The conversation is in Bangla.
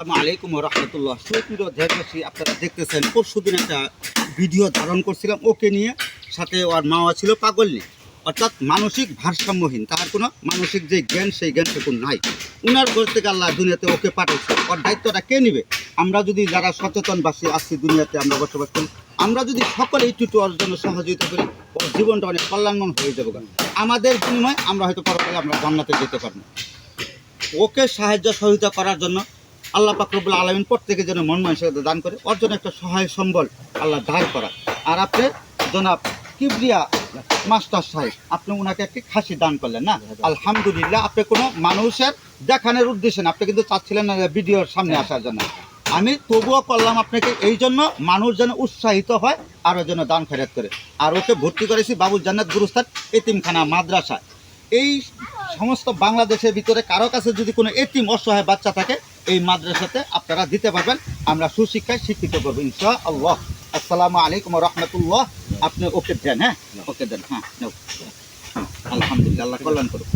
আসসালামু আলাইকুম রহমতুল্লাহ। সুপ্রিয় দেশবাসী, আপনারা দেখতেছেন পরশু দিন একটা ভিডিও ধারণ করছিলাম ওকে নিয়ে। সাথে ওর মাওয়া ছিল পাগল নিয়ে অর্থাৎ মানসিক ভারসাম্যহীন, তার কোনো মানসিক যে জ্ঞান, সেই জ্ঞান সেটুকু নাই। উনার ঘর থেকে আল্লাহ দুনিয়াতে ওকে পাঠাইছে ওর দায়িত্বটা কে নিবে? আমরা যদি যারা সচেতনবাসী আছি দুনিয়াতে, আমরা বসবাস করি, আমরা যদি সকলে একটু ওর জন্য সহযোগিতা করি, ওর জীবনটা অনেক কল্যাণময় হয়ে যাবে আমাদের বিনিময়ে আমরা হয়তো পরকালে আমরা জান্নাতে যেতে পারব। ওকে সাহায্য সহযোগিতা করার জন্য আল্লাহ পাকরবুল আলমিন প্রত্যেকে যেন মন মানসিকতা দান করে। ওর জন্য একটা সহায় সম্বল আল্লাহ ধার করা। আর আপনি জনাব কিবরিয়া মাস্টার সাহেব, আপনি ওনাকে একটি খাসি দান করলেন, না? আলহামদুলিল্লাহ, আপনি কোনো মানুষের দেখানোর উদ্দেশ্যে না, আপনি কিন্তু চাচ্ছিলেন না ভিডিওর সামনে আসার জন্য। আমি তবুও করলাম আপনাকে এই জন্য মানুষ যেন উৎসাহিত হয়, আরও যেন দান ফেরত করে। আর ওকে ভর্তি করেছি বাবুল জান্নাত গুরুস্থান এতিমখানা মাদ্রাসা এই সমস্ত বাংলাদেশের ভিতরে কারও কাছে যদি কোনো এতিম অসহায় বাচ্চা থাকে এই মাদ্রাসাতে আপনারা দিতে পারবেন। আমরা সুশিক্ষায় শিক্ষিত করব ইনশা আল্লাহ আসসালামু আলাইকুম রহমতুল্লাহ। আপনি ওকে দেন হ্যাঁ? ওকে দেন হ্যাঁ নাও। আলহামদুলিল্লাহ আল্লাহ কল্যাণ করুন